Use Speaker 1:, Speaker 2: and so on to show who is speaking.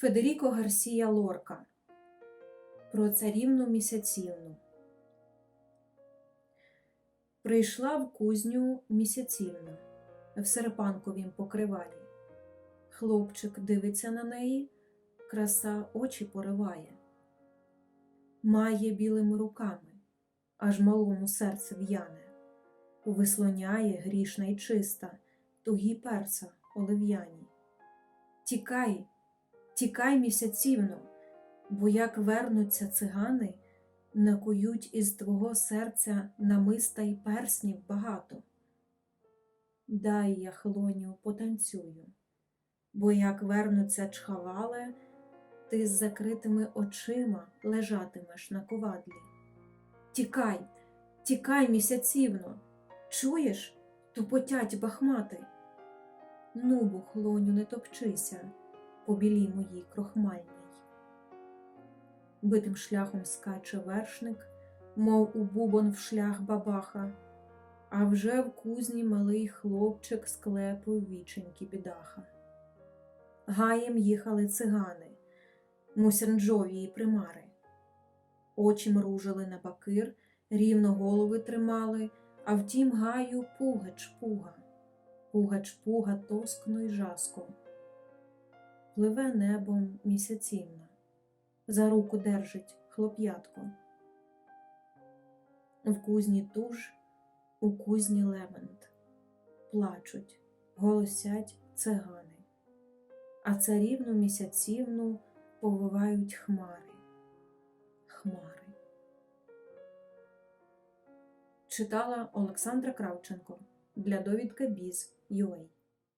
Speaker 1: Федеріко Гарсія Лорка Про царівну місяцівну. Прийшла в кузню місяцівна в серпанковім покривалі. Хлопчик дивиться на неї, краса очі пориває. Має білими руками, аж малому серце в'яне, вислоняє грішна й чиста, тугі перса олив'яні. Тікай, тікай місяцівно, бо як вернуться цигани, накують із твого серця намиста й перснів багато. Дай я хлоню потанцюю, бо як вернуться чхавале, ти з закритими очима лежатимеш на ковадлі. Тікай, тікай місяцівно, чуєш, тупотять бахмати. Ну, бо, хлоню, не топчися по білій моїй крохмальній. Битим шляхом скаче вершник, мов у бубон в шлях бабаха, а вже в кузні малий хлопчик склепив віченькі бідаха. Гаєм їхали цигани, мусянджові й примари. Очі мружили на бакир, рівно голови тримали, а втім гаю пугач пуга, пугач пуга тоскно й жаско. Пливе небом місяцівна, за руку держить хлоп'ятко. В кузні туж, у кузні лемент, плачуть, голосять цигани, а царівну місяцівну повивають хмари, хмари. Читала Олександра Кравченко для довідки Біз.UA